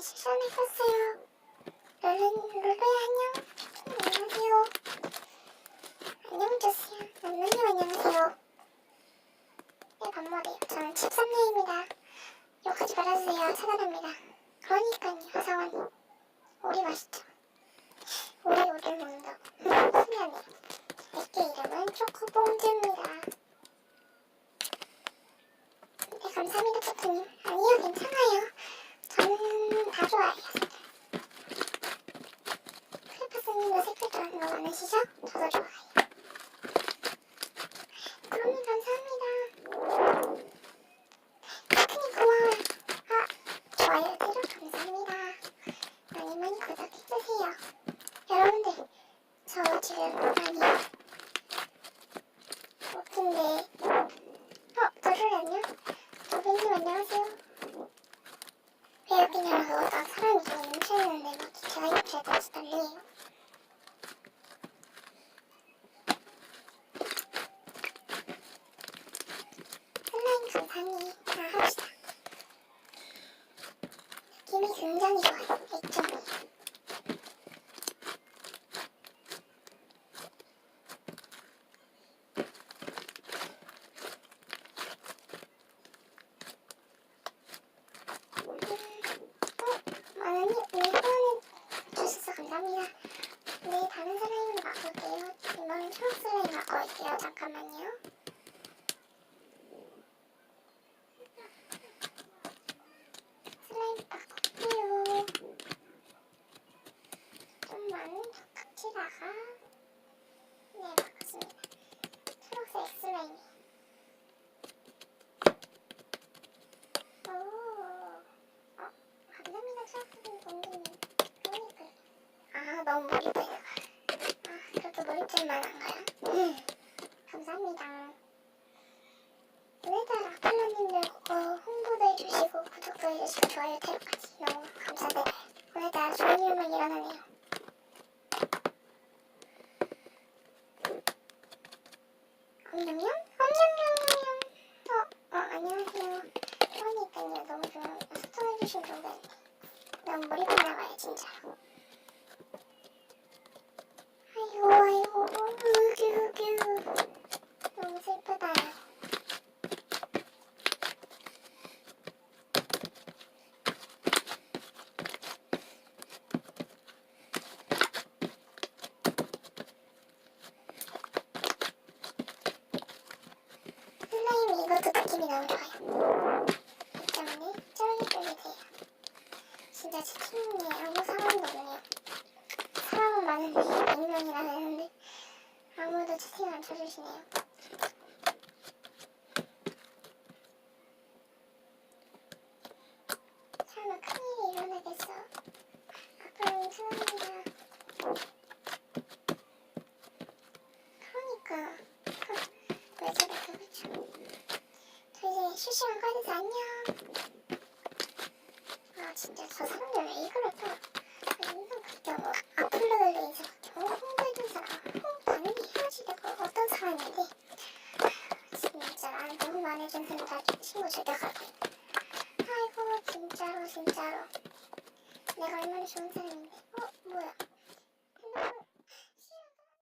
실천해봤어요. 룰루, 룰루야 안녕. 안녕하세요. 안녕 주세요. 룰루님 안녕하세요. 네, 반말이에요. 저는 집삼녀입니다. 욕하지 말아주세요. 차단합니다. 그러니까요, 하상원. 오리 맛있죠? 오리 오리를 먹는다고. 미안해요. 애기 이름은 초코봉주입니다. 네, 감사합니다, 초코님. 아니요, 괜찮아요. 다 좋아해요. 크레파스님도 색깔 좋아하는 거 많으시죠? 저도 좋아해요 감사합니다. 초코님 고마워요. 아, 좋아요, 대로 감사합니다. 많이 많이 구독해주세요. 여러분들, 저 지금 많이 웃긴데, 어, 잠시만요. 도빈님 안녕하세요. 왜 여기냐고 나 사람이 좀 뭉쳐있는데 막 기차가 옆에 다시 달려요. 슬라임 감상이 다 합시다. 느낌이 굉장히 좋아요. 액정이. 어, 마나님, 네, 후원해 주셔서 감사합니다. 네, 다른 슬라임으로 바꿀게요. 이번엔 초록 슬라임 바꿔올게요. 잠깐만요. 슬라임 바꿀게요. 좀만 바꾸치다가 네, 바꿨습니다. 초록색 어, 감사합니다. 초록색 공주님. 아, 너무 머리 보여. 아, 그래도 머리줄만 한가요? 음, 감사합니다. 오늘따라 아플라님들 어, 홍보도 해주시고 구독도 해주시고 좋아요 태도까지 너무 감사드려요. 오늘따라 좋은 일만 일어나네요. 엄냠냠? 엄냠냠냠냠. 어, 어, 안녕하세요. 그러니까요. 너무 좋아요. 소통해주신 분들. 너무 머리 받나봐요, 진짜로. 아이고, 아이고, 으규, 으규. 너무 슬프다. 슬라임이 이것도 느낌이 너무 좋아요. 이 때문에 쫄깃쫄깃해요. 진짜 치킨이 아무 사람도 없네요. 사람은 많은데 100명이나 되는데 아무도 채팅 안 쳐주시네요. 설마 큰일이 일어나겠어? 앞으로는 죄송합니다. 그러니까 그, 왜 저렇게 그렇죠? 저 이제 실시간 꺼내서 안녕. 아 진짜 저 사람들 왜 이거를까? 인상 그때 뭐 아플러들이 이제 겨우 홍보해준 사람 홍 당연히 해야지 내가 어떤 사람인데 아, 진짜 나한테 홍보 안 해준 사람 나 친구 죽여가고 아이고